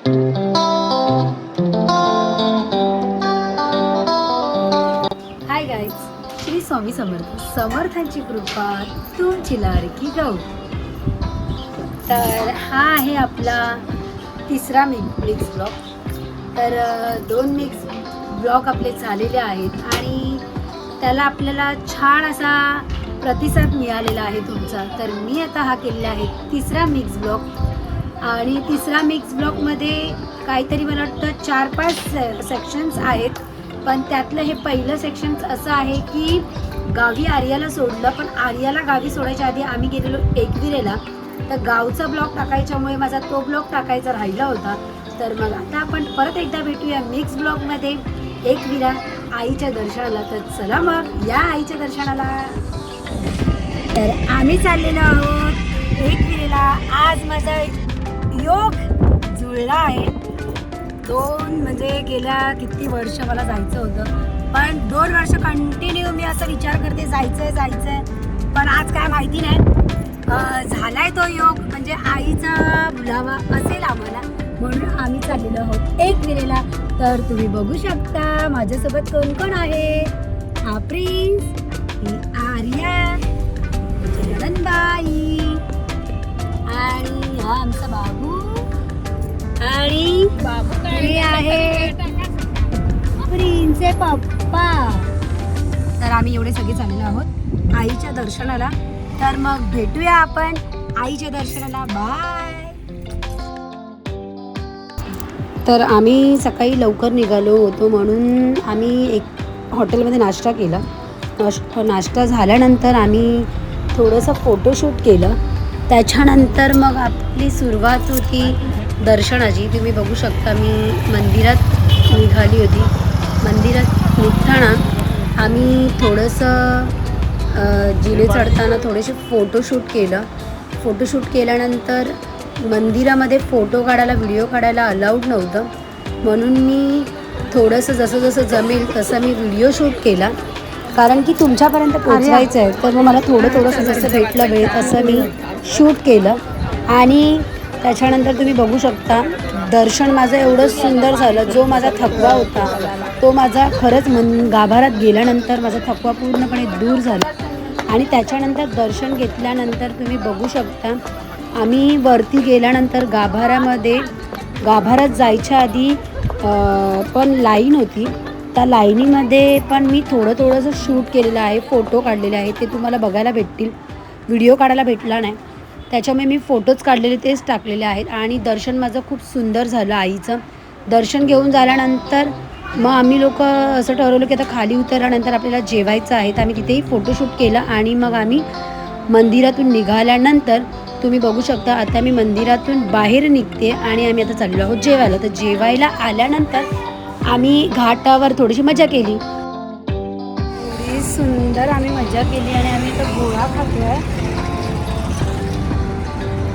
Hi guys Shri Swami Samarth. समर्थांची कृपा तुमची लाडकी गाऊ तर हा आहे आपला तिसरा मिक्स ब्लॉग. तर दोन मिक्स ब्लॉग आपले झालेले आहेत आणि त्याला आपल्याला छान असा प्रतिसाद मिळालेला आहे तुमचा. तर मी आता हा केलेला आहे तिसरा मिक्स ब्लॉग. आणि तिसरा मिक्स ब्लॉकमध्ये काहीतरी मला वाटतं चार पाच सेक्शन्स आहेत. पण त्यातलं हे पहिलं सेक्शन असं आहे की गावी आर्याला सोडलं पण आर्याला गावी सोडायच्या आधी आम्ही गेलेलो एकविरेला. तर गावचा ब्लॉक टाकायच्यामुळे माझा तो ब्लॉक टाकायचा राहिला होता. तर मग आता आपण परत एकदा भेटूया मिक्स ब्लॉकमध्ये एकविरा आईच्या दर्शनाला. तर चला मग या आईच्या दर्शनाला. तर आम्ही चाललेलो आहोत एकविरेला. आज माझा योग जुळला आहे दोन म्हणजे गेल्या किती वर्ष मला जायचं होतं. पण दोन वर्ष कंटिन्यू मी असं विचार करते जायचंय जायचंय. पण आज काय माहिती नाही. झाला झालाय तो योग म्हणजे आईचा बुलावा असेल आम्हाला. म्हणून आम्ही चाललेलो आहोत. एक वेळेला तर तुम्ही बघू शकता माझ्यासोबत कोण कोण आहे? हा प्रिन्स आर्या. नंदबाई आणि हा आमचा बाबू. आणि बाबू हे आहे प्रिन्सचे पप्पा. तर आम्ही एवढे सगळे चाललेलो आहोत आईच्या दर्शनाला. तर मग भेटूया आपण आईच्या दर्शनाला. बाय तर आम्ही सकाळी लवकर निघालो होतो म्हणून आम्ही एक हॉटेलमध्ये नाश्ता केला. नाश्ता झाल्यानंतर आम्ही थोडंसं फोटोशूट केलं. त्याच्यानंतर मग आपली सुरुवात होती दर्शनाची. तुम्ही बघू शकता मी मंदिरात निघाली होती. मंदिरात निघताना आम्ही थोडंसं जिने चढताना थोडेसे फोटोशूट केलं. फोटोशूट केल्यानंतर मंदिरामध्ये फोटो काढायला व्हिडिओ काढायला अलाउड नव्हतं. म्हणून मी थोडंसं जसं जसं जमेल तसं मी व्हिडिओ शूट केला. कारण की तुमच्यापर्यंत पोहोचायचं आहे तर मग मला थोडं थोडंसं जसं भेटलं वेळ तसं मी शूट केलं. आणि त्याच्यानंतर तुम्ही बघू शकता दर्शन माझं एवढं सुंदर झालं. जो माझा थकवा होता तो माझा खरंच मन गाभारात गेल्यानंतर माझा थकवा पूर्णपणे दूर झाला. आणि त्याच्यानंतर दर्शन घेतल्यानंतर तुम्ही बघू शकता आम्ही वरती गेल्यानंतर गाभाऱ्यामध्ये गाभाऱ्यात जायच्या आधी पण लाईन होती. त्या लाईनीमध्ये पण मी थोडं थोडंसं शूट केलेलं आहे फोटो काढलेले आहेत. ते तुम्हाला बघायला भेटतील. व्हिडिओ काढायला भेटला नाही. त्याच्यामुळे मी फोटोज काढलेले तेच टाकलेले आहेत. आणि दर्शन माझं खूप सुंदर झालं आईचं. दर्शन घेऊन झाल्यानंतर मग आम्ही लोक असं ठरवलं की आता खाली उतरल्यानंतर आपल्याला जेवायचं आहे. तर आम्ही तिथेही फोटोशूट केलं आणि मग आम्ही मंदिरातून निघाल्यानंतर तुम्ही बघू शकता आता मी मंदिरातून बाहेर निघते आणि आम्ही आता चाललो आहोत जेवायला. तर जेवायला आल्यानंतर आम्ही घाटावर थोडीशी मजा केली. एवढी सुंदर आम्ही मजा केली आणि आम्ही तो गोळा खातोय.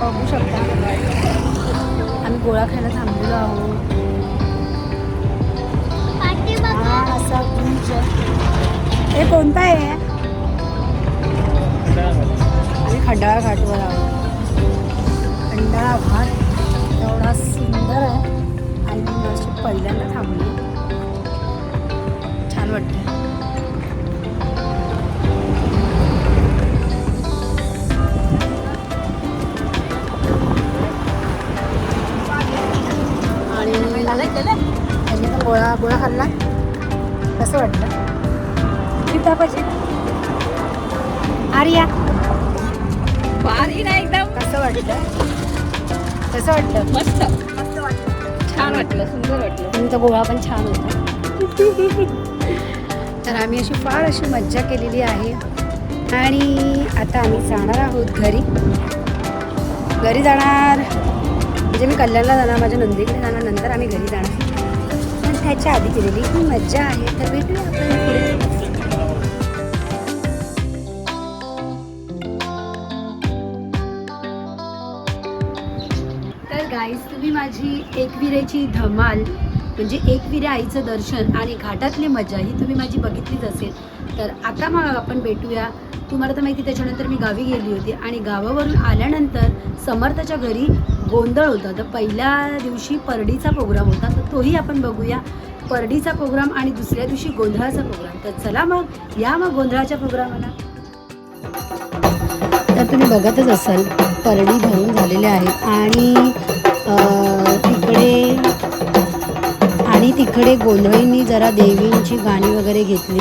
बघू शकता. आम्ही गोळा खायला थांबलेलो आहोत. हा असा हे कोणता आहे? आम्ही खंडाळा घाटवर आहोत. खंडाळा घाट एवढा सुंदर आहे. आणि मी अशी पहिल्यांदा थांबली. छान वाटतं गोळा गोळा खाल्ला. कसं वाटलं? किती पाहिजे आर्या. भारी ना एकदम कसं वाटलं? कसं वाटलं? मस्त. छान वाटलं सुंदर वाटलं. तुमचा गोळा पण छान होता. तर आम्ही अशी फार अशी मज्जा केलेली आहे. आणि आता आम्ही जाणार आहोत घरी. घरी जाणार. म्हणजे मी कल्याणला जाणार माझ्या नंदीकडे जाणार नंतर आम्ही घरी जाणार. ह्याच्या आधी केलेली ही मज्जा आहे. तर भेटूया आपण पुढे. तर गाईज तुम्ही माझी एकविरेची धमाल म्हणजे एकविरे आईचं दर्शन आणि घाटातली मजा ही तुम्ही माझी बघितलीच असेल. तर आता मग आपण भेटूया. तुम्हाला तर माहिती त्याच्यानंतर मी गावी गेली होती आणि गावावरून आल्यानंतर समर्थाच्या घरी गोंधळ होता. तर पहिल्या दिवशी परडीचा प्रोग्राम होता. तर तोही आपण बघूया. परडीचा प्रोग्राम आणि दुसऱ्या दिवशी गोंधळाचा प्रोग्राम तर चला मग या मग गोंधळाच्या प्रोग्रामाला तर तुम्ही बघतच असाल परडी भरून झालेल्या आहेत. आणि तिकडे आणि तिकडे गोंधळींनी जरा देवींची गाणी वगैरे घेतली.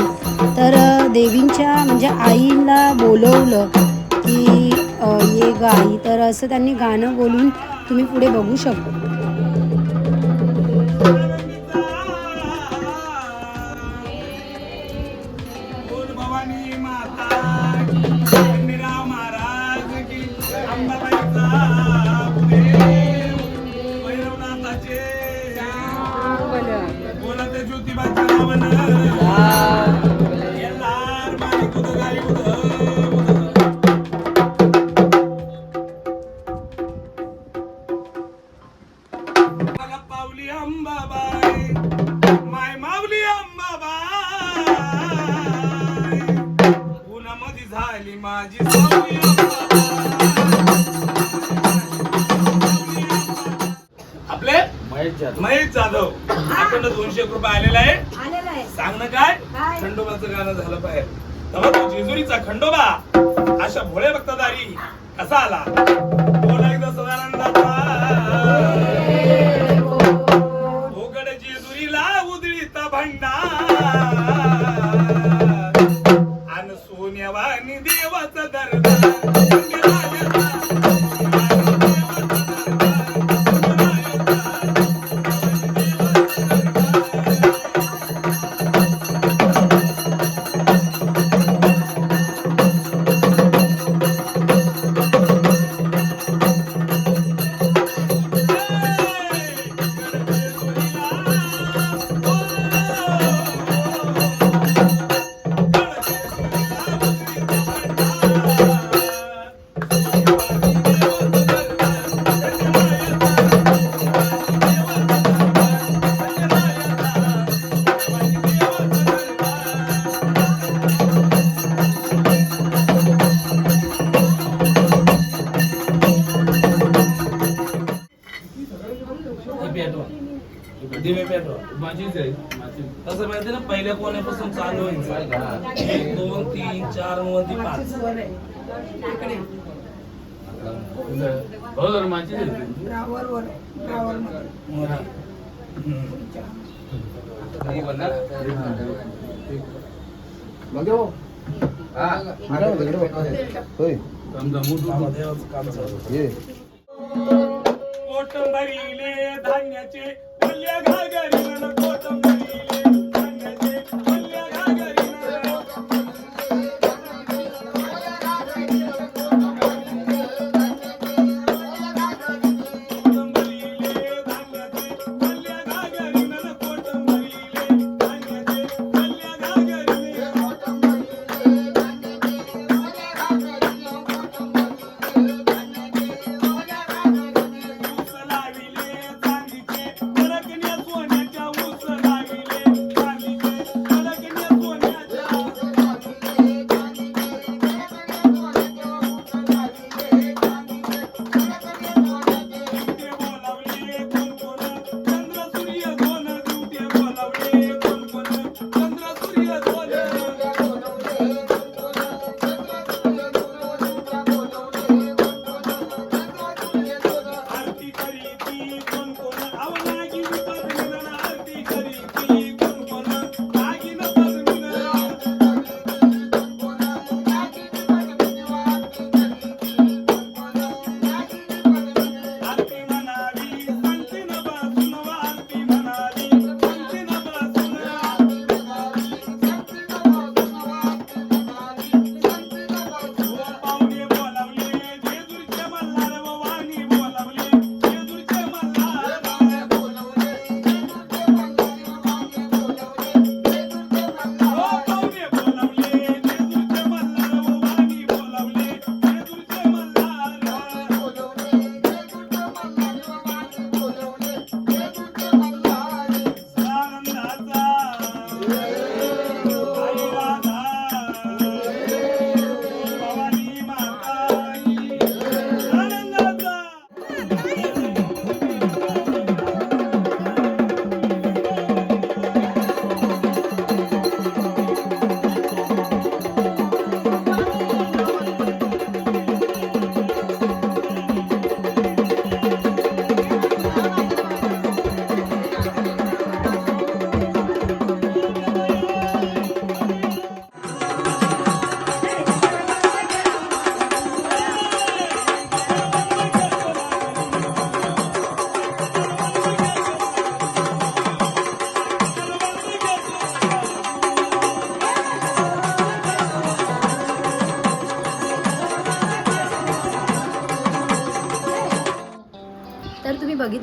तर देवींच्या म्हणजे आईला बोलवलं की ये गाई तर असं त्यांनी गाणं बोलून तुम्ही पुढे बघू शकता कसा पहिल्या कोण्यापासून चालू व्हायचं एक दोन तीन चारमध्ये. पाच हा. धान्याचे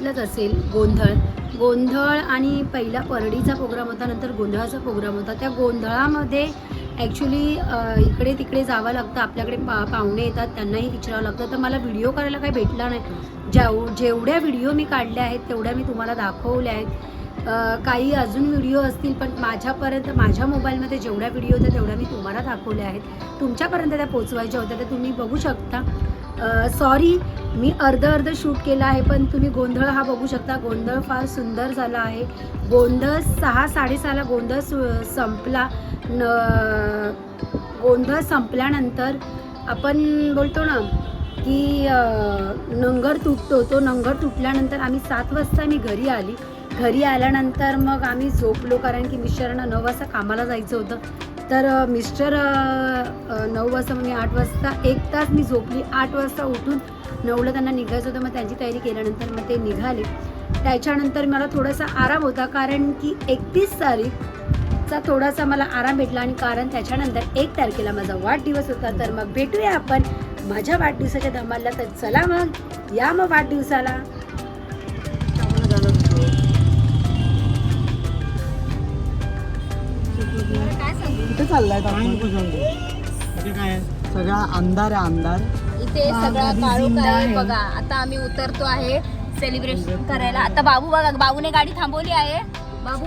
बघितलंच असेल गोंधळ. गोंधळ आणि पहिला परडीचा प्रोग्राम होता नंतर गोंधळाचा प्रोग्राम होता. त्या गोंधळामध्ये ॲक्च्युली इकडे तिकडे जावं लागतं. आपल्याकडे पा पाहुणे येतात त्यांनाही विचारावं लागतं. तर मला व्हिडिओ करायला काही भेटला नाही. जेव जेवढ्या व्हिडिओ मी काढल्या आहेत तेवढ्या मी तुम्हाला दाखवल्या आहेत. काही अजून व्हिडिओ असतील पण माझ्यापर्यंत माझ्या मोबाईलमध्ये जेवढ्या व्हिडिओ होत्या तेवढ्या मी तुम्हाला दाखवल्या आहेत. तुमच्यापर्यंत त्या पोचवायच्या होत्या त्या तुम्ही बघू शकता. सॉरी मी अर्ध अर्ध शूट केलं आहे पण तुम्ही गोंधळ हा बघू शकता. गोंधळ फार सुंदर झाला आहे. गोंधळ सहा साडेसहाला गोंधळ सु संपला. न गोंधळ संपल्यानंतर आपण बोलतो ना की नंगर तुटतो. तो नंगर तुटल्यानंतर आम्ही सात वाजता मी घरी आली. घरी आल्यानंतर मग आम्ही झोपलो कारण की मिस्टरांना नऊ वाजता कामाला जायचं होतं. तर मिस्टर नऊ वाजता म्हणजे आठ वाजता एक तास मी झोपली. आठ वाजता उठून नऊला त्यांना निघायचं होतं. मग त्यांची तयारी केल्यानंतर मग ते निघाले. त्याच्यानंतर मला थोडासा आराम होता. कारण की एकतीस तारीखचा थोडासा मला आराम भेटला आणि कारण त्याच्यानंतर एक तारखेला माझा वाढदिवस होता. तर मग भेटूया आपण. माझ्या वाढदिवसाच्या धमालला तर चला मग. या मग वाढदिवसाला. कुठे चाललाय काय सगळा अंधार आहे अंधार. इथे सगळा आधी काळोख जिंदा आहे. आहे. बघा आता आम्ही उतरतो आहे सेलिब्रेशन करायला. आता बाबू बघा बाबूने गाडी थांबवली आहे. बाबू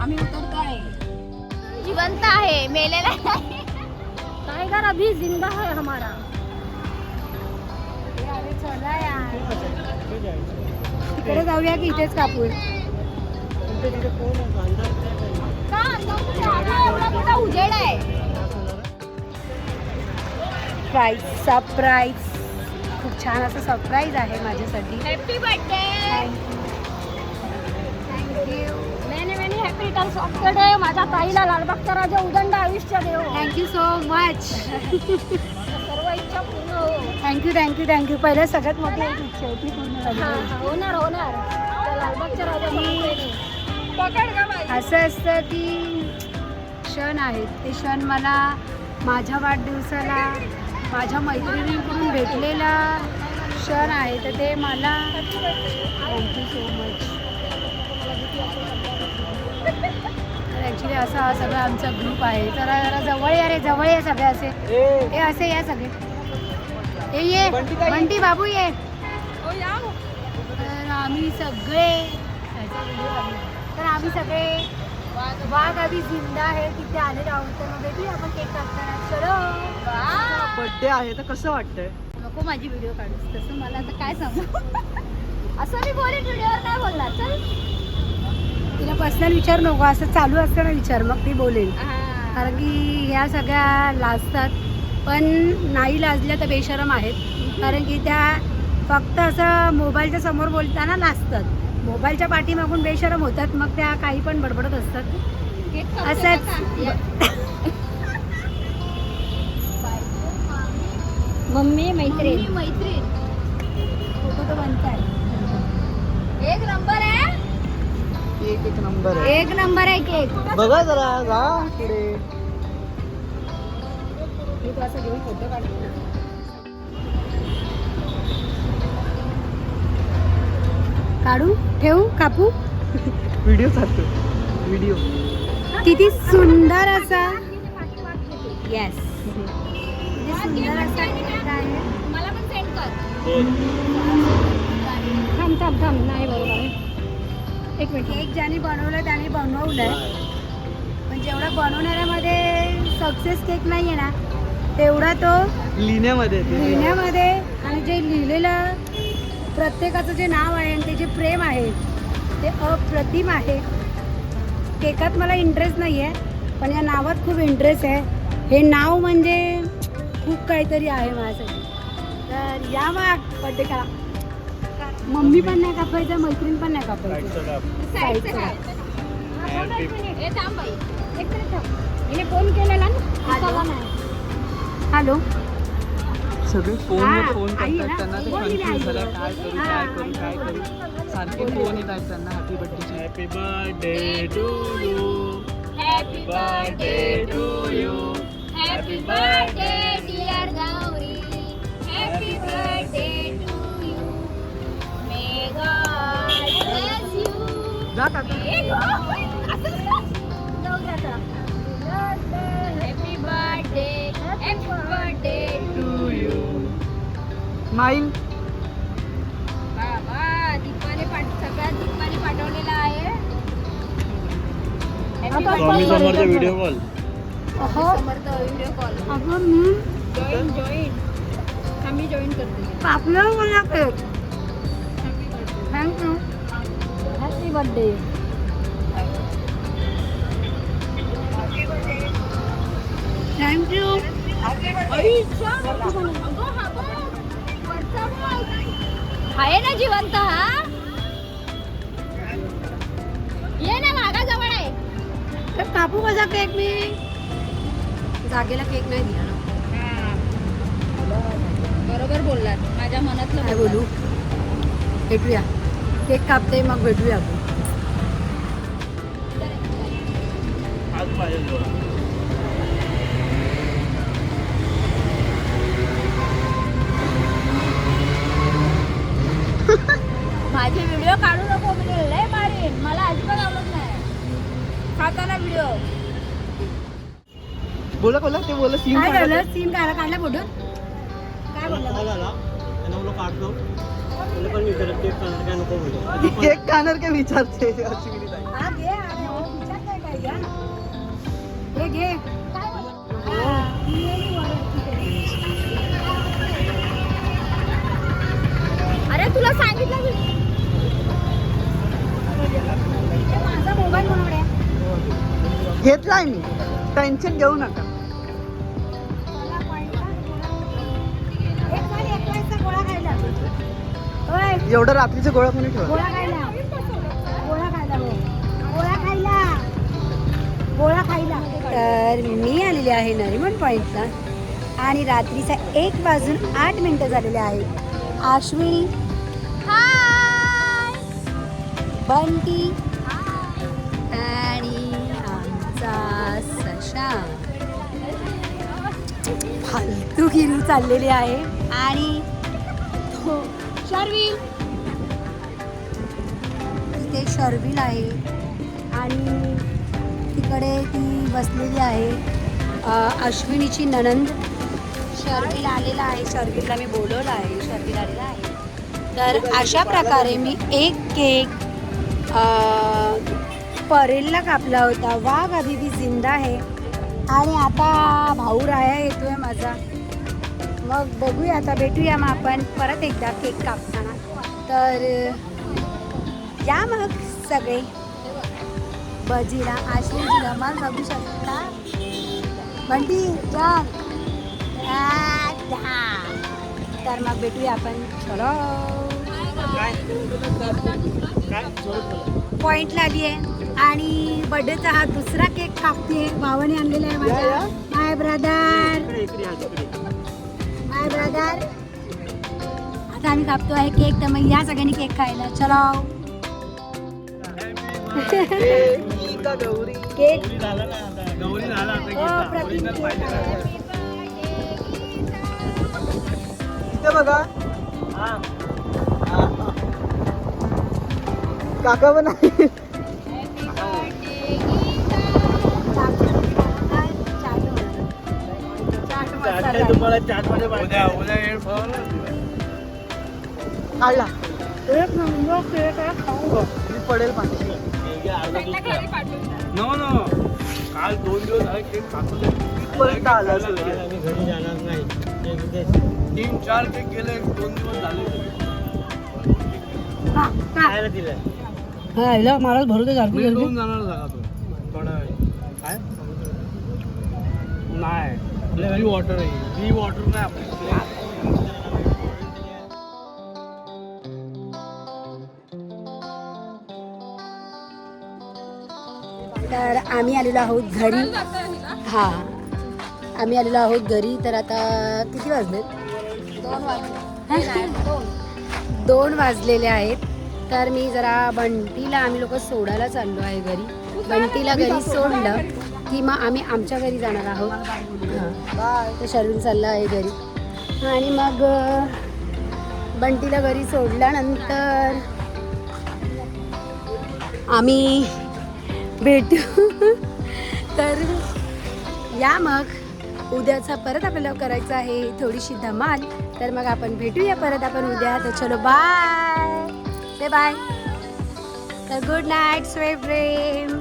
आम्ही उतरतो आहे. जिवंत आहे मेलेला नाही. टायगर अभी जिंदा है हमारा तिकडे जाऊया की इथेच कापूर प्राईज सरप्राईज खूप छान असं सरप्राईज आहे माझ्यासाठी. Happy birthday Maine Maine happy returns of the day माझ्या ताईला लालबागचा राजा उदंड आयुष्य देव. थँक्यू सो मच सर्व इच्छा पूर्ण हो. थँक्यू थँक्यू थँक्यू पहिलं सगळ्यात मोठी एक इच्छा आहे ती पूर्ण हा, हा, होणार होणार. लालबागच्या राजा असं असतं की क्षण आहेत. ते क्षण मला माझ्या वाढदिवसाला माझ्या मैत्रिणींकडून भेटलेला क्षण आहे. तर ते मला थँक्यू सो मच तर ॲक्च्युली असा हा सगळा आमचा ग्रुप आहे. तर जरा जवळ या रे जवळ या सगळे असे. हे असे या सगळे. हे ये. बंटी बाबू ये. या. तर आम्ही सगळे तर आम्ही सगळे वाघ आधी जिंदा आहे तिथे आलेलो आहोत तर मग भेटूया आपण केक कापताना चलो. बर्थडे आहे तर कसं वाटतंय? नको माझी व्हिडिओ काढूस तसं मला आता काय सांगू? असं मी बोलेन व्हिडिओवर नाही बोलणार. चल. तिला पर्सनल विचार नको असं चालू असताना विचार मग ती बोलेल. कारण की ह्या सगळ्या लाजतात. पण नाही लाजल्या तर बेशरम आहेत. कारण की त्या फक्त असं मोबाईलच्या समोर बोलताना लाजतात. मोबाईलच्या पाठीमागून बेशरम होतात मग त्या काही पण बडबडत असतात. असंच. मम्मी मैत्रीण. मैत्रीण. फोटो तो बनताय एक नंबर आहे. एक एक नंबर आहे. एक नंबर आहे केक. बघा जरा जा पुढे मी तो असं घेऊन फोटो काढतो. काढू ठेवू कापू? व्हिडिओ चालतो. व्हिडिओ. किती सुंदर असा. येस सुंदर असा मला पण सेंड कर. थांब थांब थांब. नाही बरोबर एक मिनिट. केक ज्याने बनवलं त्याने बनवलंय. पण जेवढा बनवणाऱ्यामध्ये सक्सेस केक नाही आहे ना तेवढा तो लिहिण्यामध्ये. लिहिण्यामध्ये आणि जे लिहिलेलं प्रत्येकाचं जे नाव आहे आणि ते जे प्रेम आहे ते अप्रतिम आहे. केकात मला इंटरेस्ट नाही आहे पण या नावात खूप इंटरेस्ट आहे. हे नाव म्हणजे खूप काहीतरी आहे माझ्यासाठी. तर या मग बड्डे करा मम्मी पण नाही कापायचं मैत्रीण पण नाही कापायचं. साईडचं काय? ए, थांब बाई. एक मिनिट थांब. हिने फोन केलेला ना. हॅलो. सगळे फोन हा, फोन आई करतात ना. त्यांना ते बोल दिली कन्फ्युज आई. झालं काय करू हा, काय करू आई काय बोल. करू सारखे फोन येत आहेत त्यांना happy बर्थडेचे happy birthday to you Happy birthday to you. Happy birthday, dear Gauri. Happy birthday to you. May God जात आता happy Happy Swami. Samarth video call Samarth video call अगं मी जॉईन जॉईन आम्ही join करते कापलं मला cake thank you happy birthday thank you आहे ना जिवंत हा? ये ना मागा जवळ आहे. तर कापू कसा केक मी. जागेला केक नाही दिला ना. बरोबर बोललात. माझ्या मनातलं काय. बोलू? भेटूया. केक कापते मग भेटूया आपण. व्हिडिओ बोला बोला ते बोला सीन काय झालं? सीन काढला काढला फोटो काय बोलला? केक खाणार काय विचारते. हा अरे तुला सांगितलं मी माझा मोबाईल आहे? घेतलाय मी. टेन्शन घेऊ नका. एवढं रात्रीचं गोळा कोणी ठेवा गोळा खायला. गोळा खायला हो. गोळा खायला. गोळा खायला. तर मी आलेले आहे नरिमन पॉईंटला आणि रात्रीचा एक वाजून आठ मिनिटं झालेले आहे आश्विनी. हाय. बंटी. सशा फालतू गिरू चाललेली आहे. आणि तो शर्विल. तिथे शर्विल आहे. आणि तिकडे ती बसलेली आहे. अश्विनीची ननंद शर्विल आलेला आहे. शर्विलला मी बोलवलं आहे. शर्विल आलेला आहे. तर अशा प्रकारे मी एक केक परेलला कापला होता. वाघ अभी भी जिंदा आहे आणि आता भाऊ राया येतोय माझा. मग बघूया आता भेटूया मग आपण. परत एकदा केक कापताना. तर या मग सगळे. बजीला आश्विनीची धमाल बघू शकता. बंटी जा. तर मग भेटूया आपण. चलो. पॉइंटला आली आहे आणि बर्थडेचा हा दुसरा केक कापते. भावाने आणलेला आहे. माझ्या. My brother. My brother. आता आम्ही कापतो आहे केक तर मग या सगळ्यांनी केक खायला. चलो. ए, मी का गौरी केक ना तुम्हाला चाट उद्या उद्या येईल काढला एक नंबर केक आहे खाऊ मी पडेल पाणी नो नो काल दोन दिवस आहे केक खातो परत आला घरी जाणार नाही तीन चार केक गेले दोन दिवस झाले खायला दिलं हा हिला मला भरू दे जाणार जागा तो थोडा वेळ. काय नाही ही वॉटर आहे. ही वॉटर नाही आपली तर आम्ही आलेलो आहोत घरी. हा. आम्ही आलेलो आहोत घरी. तर आता किती वाजले? दोन वाजले. दोन वाजलेले आहेत. तर मी जरा बंटीला आम्ही लोक सोडायला चाललो आहे घरी. बंटीला घरी सोडलं. की मग आम्ही आमच्या घरी जाणार आहोत. हां तर शरून चाललं आहे घरी. आणि मग बंटीला घरी सोडल्यानंतर आम्ही भेटू. तर या मग. उद्याचा परत आपल्याला करायचं आहे थोडीशी धमाल. तर मग आपण भेटूया परत. आपण उद्या. तर चलो बाय बाय तर गुड नाईट स्वे प्रेम